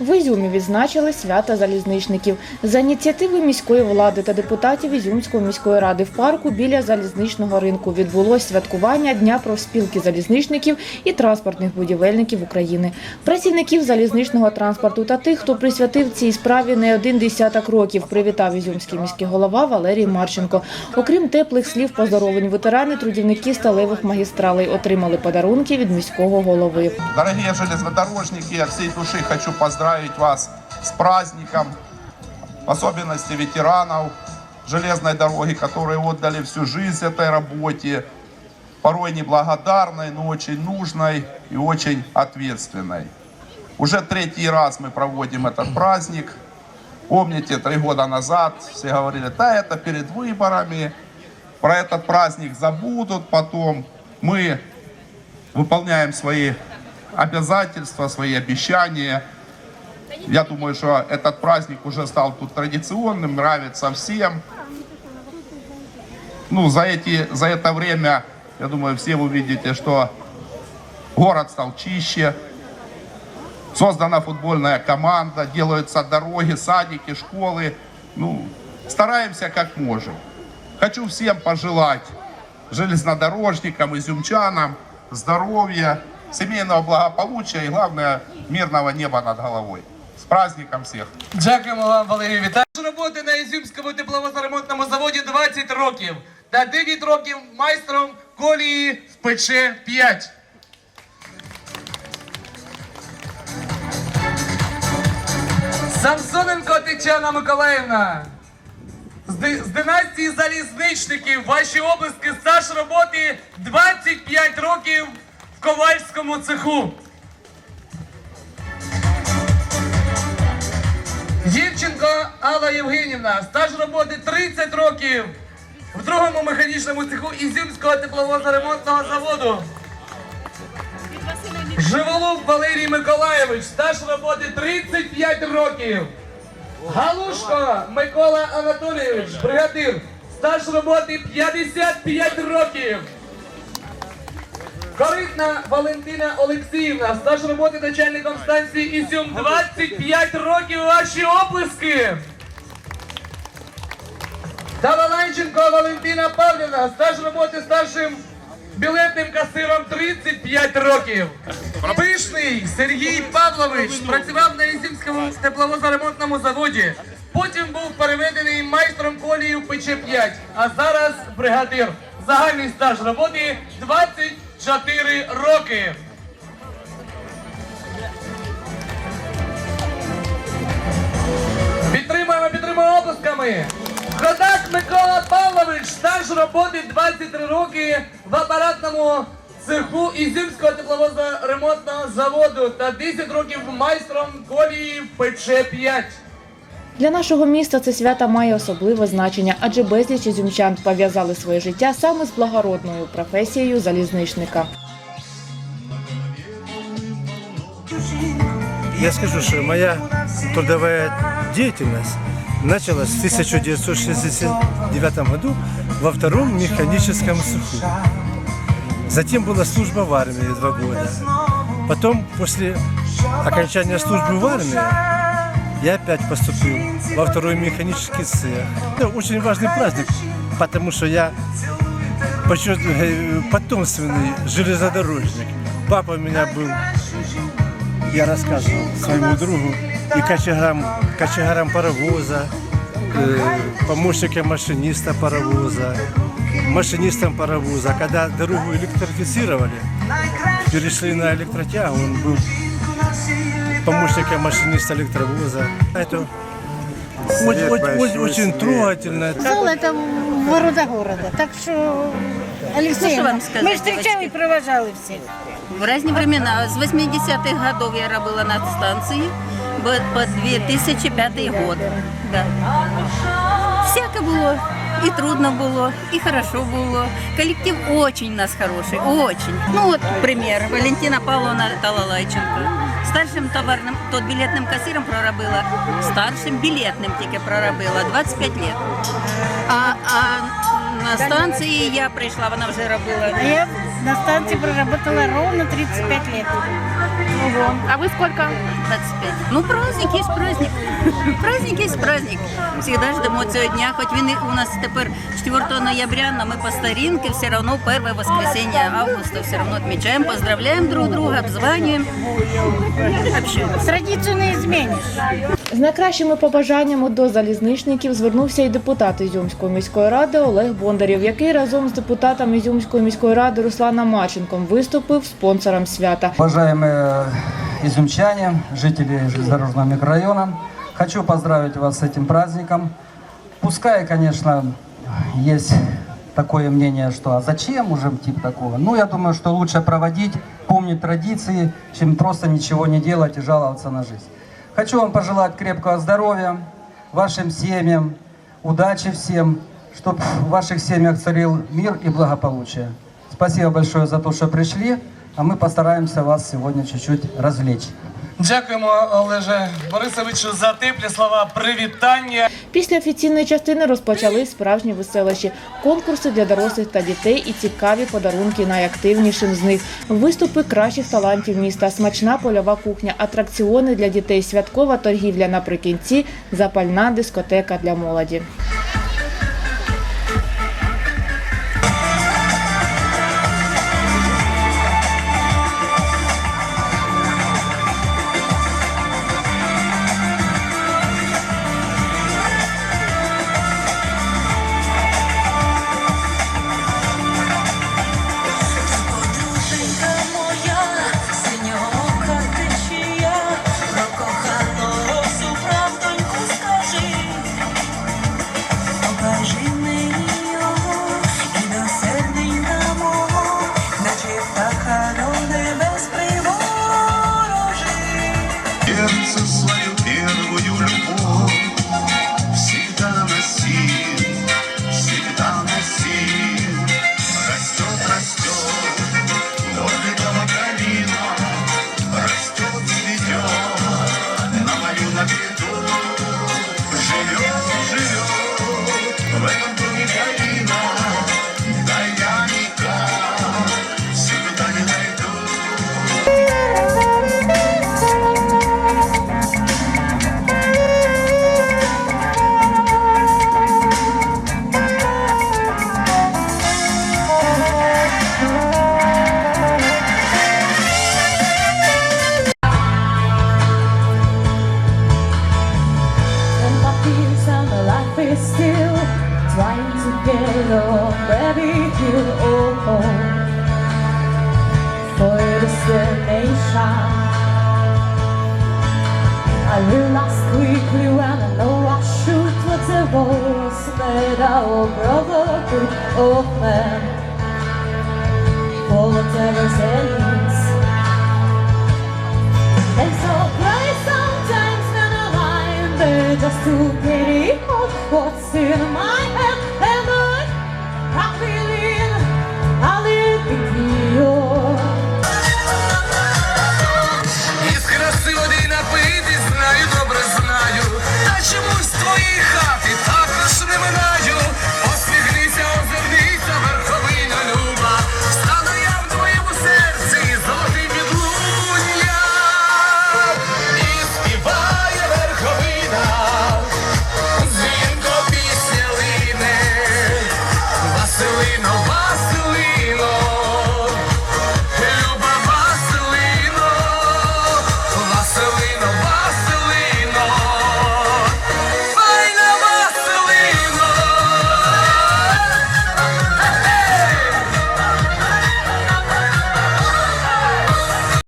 В Ізюмі відзначили свята залізничників. За ініціативи міської влади та депутатів Ізюмської міської ради в парку біля залізничного ринку відбулось святкування Дня профспілки залізничників і транспортних будівельників України. Працівників залізничного транспорту та тих, хто присвятив цій справі не один десяток років, привітав ізюмський міський голова Валерій Марченко. Окрім теплих слів поздоровлень, ветерани, трудівники сталевих магістралей отримали подарунки від міського голови. Дорогие железнодорожники, я всей души хочу поздравить вас с праздником, в особенности ветеранов железной дороги, которые отдали всю жизнь этой работе, порой неблагодарной, но очень нужной и очень ответственной. Уже третий раз мы проводим этот праздник. Помните, три года назад все говорили, да, это перед выборами, про этот праздник забудут потом. Мы выполняем свои обязательства, свои обещания. Я думаю, что этот праздник уже стал тут традиционным, нравится всем. Ну, за, эти, за это время, я думаю, все вы видите, что город стал чище, создана футбольная команда, делаются дороги, садики, школы. Ну, стараемся как можем. Хочу всем пожелать железнодорожникам, изюмчанам здоровья, семейного благополучия и, главное, мирного неба над головой. Праздником всех! Дякуємо вам, Валерій Віталійович. Роботи на Ізюмському тепловозоремонтному заводі 20 років та 9 років майстром колії в ПЧ-5. Самсоненко Тетяна Миколаївна. З, з династії залізничників ваші облиски стаж роботи 25 років в ковальському цеху. Дівченко Алла Євгенівна, стаж роботи 30 років в другому механічному цеху Ізюмського тепловозоремонтного заводу. Живолук Валерій Миколаєвич, стаж роботи 35 років. Галушко Микола Анатолійович, бригадир, стаж роботи 55 років. Коритна Валентина Олексіївна, стаж роботи начальником станції Ізюм 25 років ваші оплески. Таваланченко Валентина Павлівна, стаж роботи старшим білетним касиром 35 років. Пишний Сергій Павлович працював на Ізюмському тепловозоремонтному заводі. Потім був переведений майстром колії в ПЧ-5, а зараз бригадир. Загальний стаж роботи 24 роки. Підтримуємо, підтримуємо оплесками. Ходак Микола Павлович, стаж роботи 23 роки в апаратному цеху Ізюмського тепловозоремонтного заводу та 10 років майстром колії в ПЧ-5. Для нашого міста це свято має особливе значення, адже безліч ізюмчан пов'язали своє життя саме з благородною професією залізничника. Я скажу, что моя трудовая деятельность началась в 1969 году во втором механическом цеху. Затем была служба в армии два года. Потом, после окончания службы в армии, я опять поступил во второй механический цех. Это очень важный праздник, потому что я почет- э, потомственный железнодорожник. Папа у меня был я рассказывал своему другу и кочегарам, кочегарам паровоза, э, помощникам машиниста паровоза, машинистам паровоза. Когда дорогу электрифицировали, перешли на электротягу, он был помощником машиниста электровоза. Это очень, очень, очень, очень трогательно. Зал это ворота города. Так что, Алексей, Ну, что вам сказать, мы встречали и провожали всех. В разные времена. С 80-х годов я работала на станции по 2005 год. Да. Всяко было. И трудно было, и хорошо было. Коллектив очень у нас хороший, очень. Ну вот пример. Валентина Павловна Талалайченко. Старшим товарним, тот білетним касиром проробила, старшим білетним тільки проробила. 25 лет. А, а на станції я прийшла, вона вже робила на станции проработала ровно 35 лет. Ого. А ви скільки? 25. Ну, праздник є праздник. праздник є праздник. Всегда ждемо цього дня, хоч він у нас тепер 4 ноября, но ми по старинке все равно первое воскресенье августа все равно отмечаем, поздравляем друг друга, обзваниваем, общаемся. Традицию не изменишь. З найкращими побажаннями до залізничників звернувся і депутат Ізюмської міської ради Олег Бондарєв, який разом з депутатом Ізюмської міської ради Русланом Марченком виступив спонсором свята. Уважаемые изюмчане, жители железнодорожного микрорайона, хочу поздравить вас с этим праздником. Пускай, конечно, есть такое мнение, что а зачем уже тип такого? Ну, я думаю, что лучше проводить, помнить традиции, чем просто ничего не делать и жаловаться на жизнь. Хочу вам пожелать крепкого здоровья, вашим семьям, удачи всем, чтобы в ваших семьях царил мир и благополучие. Спасибо большое за то, что пришли, а мы постараемся вас сегодня чуть-чуть развлечь. Дякуємо, Олеже Борисовичу, за теплі слова привітання. Після офіційної частини розпочали справжні веселощі, конкурси для дорослих та дітей і цікаві подарунки найактивнішим з них. Виступи кращих талантів міста, смачна польова кухня, атракціони для дітей, святкова торгівля наприкінці, запальна дискотека для молоді. Life still trying to get on ready to open for your destination. I realized quickly when I know I should what the was that our brotherhood of man for whatever ends. And so cry sometimes when I'm there just to ser mais.